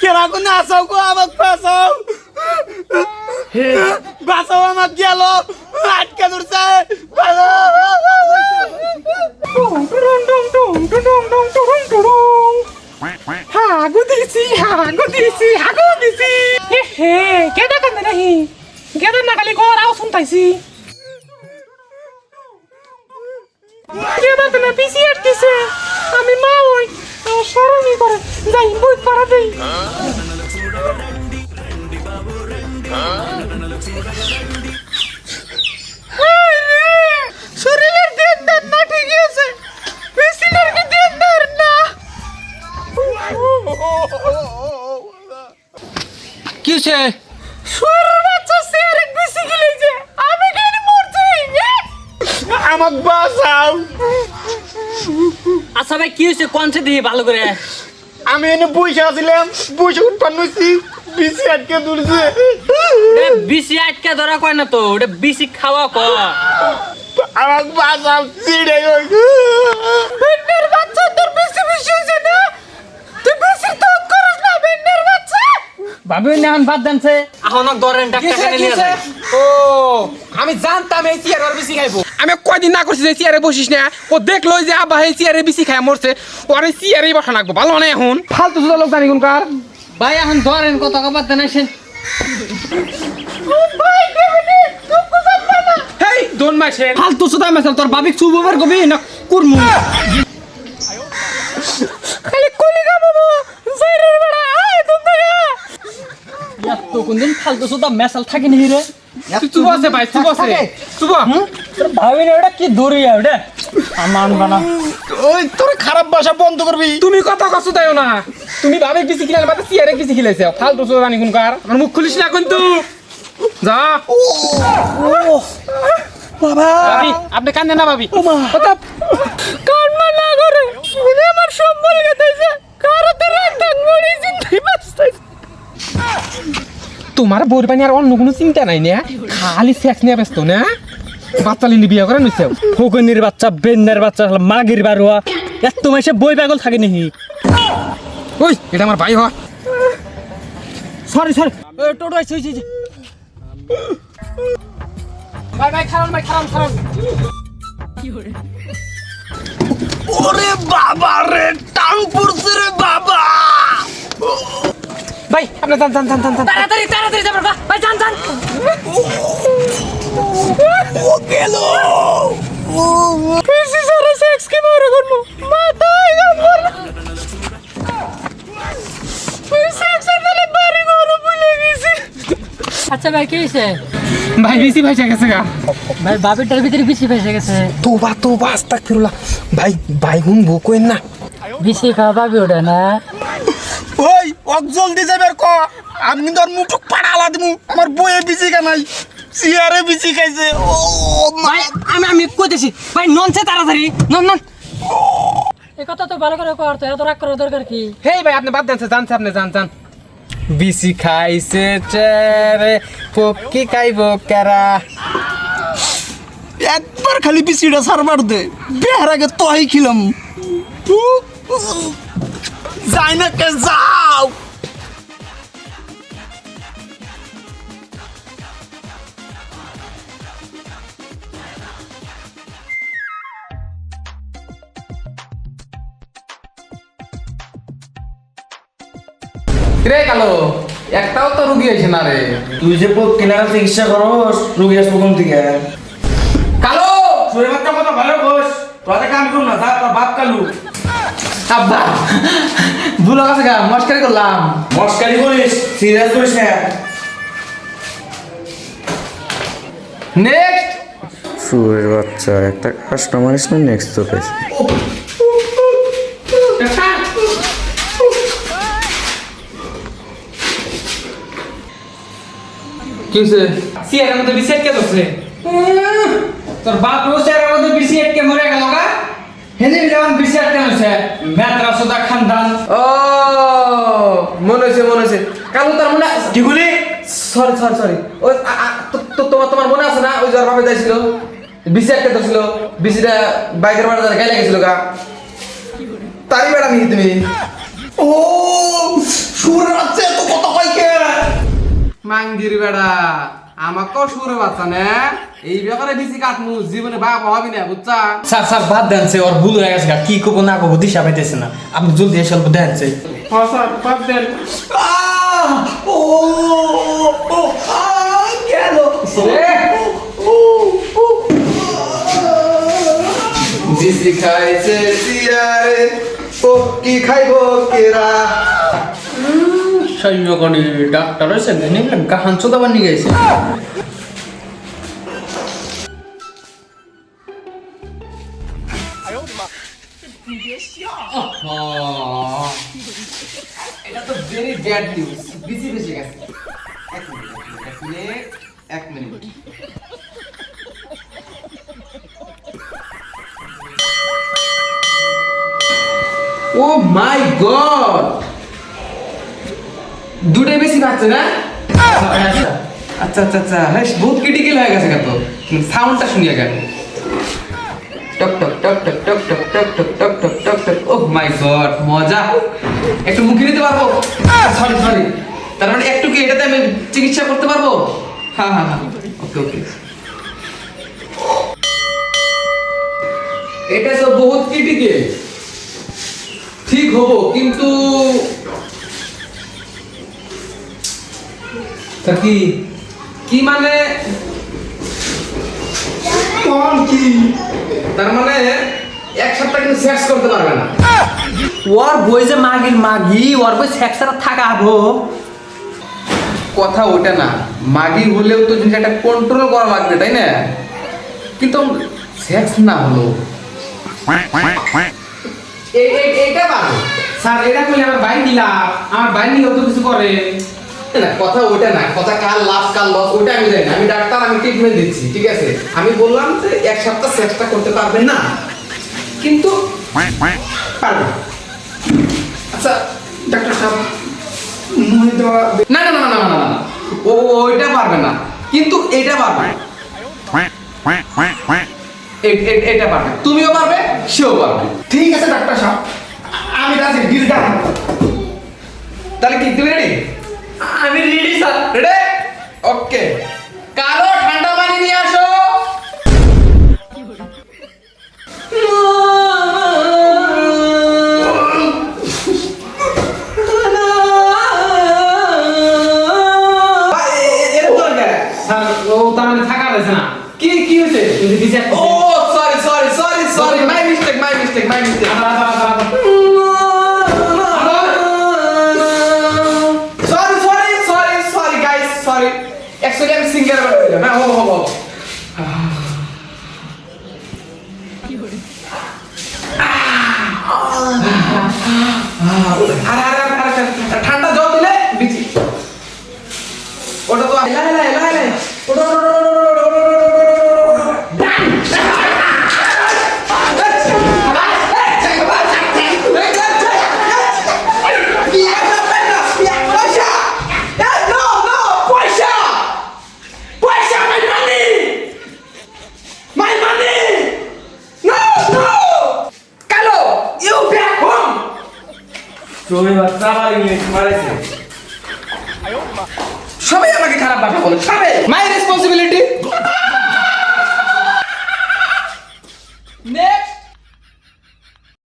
কেরা কোন আসাও গো আমাক বাঁচাও বাঁচাও আমাক গেল আটকে ধরছে হাগু দিছি হাগু দিছি হাগু দিছি হে হে কেডা কান্দে নাহি কেডা না খালি ঘর আও শুনতাইছি কেডা কান্দে পিসি আটকেছে আমি মা ওই আমার সরমি করে যাই বই পারা দেই। শরীরের দেন দেন না ঠিকই আছে। মেশিনের কি দেন দেন না শুয়ারের বাচ্চা সিয়ারেক বেশি গিলেছে আমি কেন মরছি? আমাক বাঁচাও। আচ্ছা ভাই কি হয়েছে কনসে দিয়ে ভালো করে? আমি এনে বসে আছিলাম বসে উৎপন্ন হয়েছি বিসি আটকে ধরছে। বিসি আটকে ধরা কয় না তো? ওটা বিসি খাওয়া কয়। আমার বাসা চিড়ে বাচ্চা তোর বেশি বেশি হয়েছে না তুই বেশি তো করিস না বেন্ডের বাচ্চা ভাবি বাদ দেনছে এখন ধরেন ডাক্তার নিয়ে যায় ও আমি জানতাম এই চেয়ার আর বেশি খাইবো। আমি কয়দিন না করছি যে চেয়ারে বসিস না। ও দেখল যে আব্বা এই চেয়ারে বেশি খায় মরছে। ওর এই চেয়ারেই বসা লাগবো ভালো না এখন? ফালতু সুদা লোক জানি কোনকার ভাই এখন ধরেন কত বাদ দেন আসেন। হেই দোন মাসের। ফালতু সুদা মেসাল তোর ভাবি চুববার কবি না কুরমু খালি কলি গাবো জাইরের বড়া আয় তুমি তো কোনদিন ফালতু সুদা মেসাল থাকে নি রে? চুপ আছে ভাই চুপ আছে। চুপ ভাবি না ওটা কি দূরে ওটা আমার বানা। ওই তোর খারাপ ভাষা বন্ধ করবি। তুমি কথা কষ্ট দেও না? তুমি ভাবে বেশি খিলাল মাতে চেয়ারে বেশি খিলাইছে। ফালতু সুদা জানি কোনকার আমার মুখ খুলিস না কিন্তু। যা। বাবা। আপনি কান্দে না ভাবি না করে উনি আমার সম্বল গেতেছে কারতে রাখতাম মরি চিন্তাই বাঁচতেছে তোমার বউর পানি আর অন্য কোনো চিন্তা নাই না? খালি সেক্স নিয়ে ব্যস্ত না? বাচ্চা লিনি বিয়ে করে নিছে ফকুনির বাচ্চা বেন্নার বাচ্চা মাগির বারুয়া। এত মাসে বই পাগল থাকে নি ওই এটা আমার ভাই হয়। Sorry sorry. টোটো আইছে হইছে ভাই ভাই খারাপ ভাই খারাপ খারাপ ওরে বাবা রে টাং পড়ছে রে বাবা। আপনি যান যান যান যান যান। তাড়াতাড়ি তাড়াতাড়ি যাবার ভাই যান যান। ও গেল বেশি সারা সেক্স কি মারে করব মাথায় গেছি আচ্ছা ভাই কি হয়েছে ভাই বেশি ভাইসা গেছে গা। ভাই বাবিটার ভিতরে বেশি ফেসে গেছে। তোবা তোবা আস্তাক ফিরুলা ভাই ভাই হুন বউ না। বেশি খাওয়া পাবি ওটা না? অক জলদি যাবে ক। আমি তোর মুটুক পাড়ালা দিমু। আমার বইয়ে বিচি কানাই চেয়ারে বিচি খাইছে। ও ভাই আমি আমি কইতেছি। ভাই ননছে তাড়াতাড়ি। নন নন। এই কথা তো ভালো করে কর তো এত রাগ করার দরকার কি? হেই ভাই আপনি বাদ দেন জানছে আপনি জান জান। বিসি খাইছে চেরে পকি খাইব কেরা একবার খালি বিচিটা সারবার দে। বিহার আগে তোহাই খিলাম যাই না কে যাও রে কালো একটাও তো রুগী হয়েছে না রে। তুই যে কিনারা চিকিৎসা করস রুগী আসব কোন থেকে কালো! শরীর মাত্রা মতো ভালো বস তোদের কাম করুন না তোর বাপ কালু। আব্বা ভুল কাছে গা মস্কারি করলাম। মস্কারি করিস সিরিয়াস করিস না। নেক্সট শুয়ের বাচ্চা একটা কাস্টমার এসে নেক্সট তো পেয়েছে কি মধ্যে বিসি আটকে ধরছে। তোর বাপ রো সিয়ারের মধ্যে বিসি আটকে মরে গেল। গা হেনে যেমন বিসি আটকে হয়েছে মেত্রা সুদা খানদান। ও মনে হয়েছে মনে হয়েছে কালু তার মনে কি বলি সরি সরি সরি তো- তোমার তোমার মনে আছে না? ওই যার বাপে যাইছিল। বিসি আটকে ধরছিল বিসিটা বাইকের বাড়ি গাইলে গেছিল গা। তারি বেড়া নিয়ে তুমি। ও সুর আছে তো কত কয় কে? মাঙ্গির বেড়া। আমাকেও সুরে বাচ্চা না। এই ব্যাপারে বেশি কাটমু জীবনে বাপ হবি না বুঝছা? স্যার স্যার বাদ দেন সে ওর ভুল হয়ে গেছে। কি করব না করব দিশা পাইতেছে না। আপনি জলদি এসে অল্প দেন সে। হ্যাঁ স্যার বাদ দেন। ও ও গেল বিসি খাইছে সিয়ারে ও কি খাইবো কেরা? সৈন্যগণী ডাক্তার হয়েছে নিবেন কাহান চোদাবার নিয়ে গেছে। এক মিনিট Oh! দুটোই বেশি পাচ্ছে না আচ্ছা আচ্ছা আচ্ছা হ্যাঁ বহুত ক্রিটিক্যাল হয়ে গেছে কত সাউন্ডটা শুনিয়ে গেল টক টক টক টক টক টক টক টক টক টক টক টক ও মাই গড মজা একটু মুখে নিতে পারব সরি সরি তার মানে একটু কি এটাতে আমি চিকিৎসা করতে পারব হ্যাঁ হ্যাঁ হ্যাঁ ওকে ওকে এটা তো বহুত ক্রিটিক্যাল ঠিক হব কিন্তু তা কি? কি মানে? কোন কি? তার মানে এক সপ্তাহ কিন্তু সেক্স করতে পারবে না। ওর বই যে মাগির মাগি ওর বই সেক্সারা থাকা হব। কথা ওটা না। মাগি হলেও তো জিনিসটা কন্ট্রোল করা লাগবে তাই না? কিন্তু সেক্স না হলো এটা স্যার এটা করলে আমার বাইক দিলাম। আমার বাইক নিয়ে তো কিছু করে। কথা ওটা না, কথা কার লাভ, কার লস ওটা আমি জানি না। আমি ডাক্তার, আমি ট্রিটমেন্ট দিচ্ছি, ঠিক আছে? আমি বললাম যে এক সপ্তাহ চেষ্টা করতে পারবেন না। কিন্তু পারবেন আচ্ছা ডাক্তার সাহেব ও ওইটা পারবে না। কিন্তু এটা পারবে। এটা তুমিও পারবে, সেও পারবে। ঠিক আছে, ডাক্তার সাহেব। আমি তাহলে কি, তুমি রেডি ওকে কালো ঠান্ডা পানি নিয়ে আসো। ও তার মানে থাকা না। কি কি হয়েছে? ও sorry sorry sorry sorry my mistake my mistake my mistake রাখো বাবা সবাই আমাকে খারাপ ভাষা বলে সবাই। My responsibility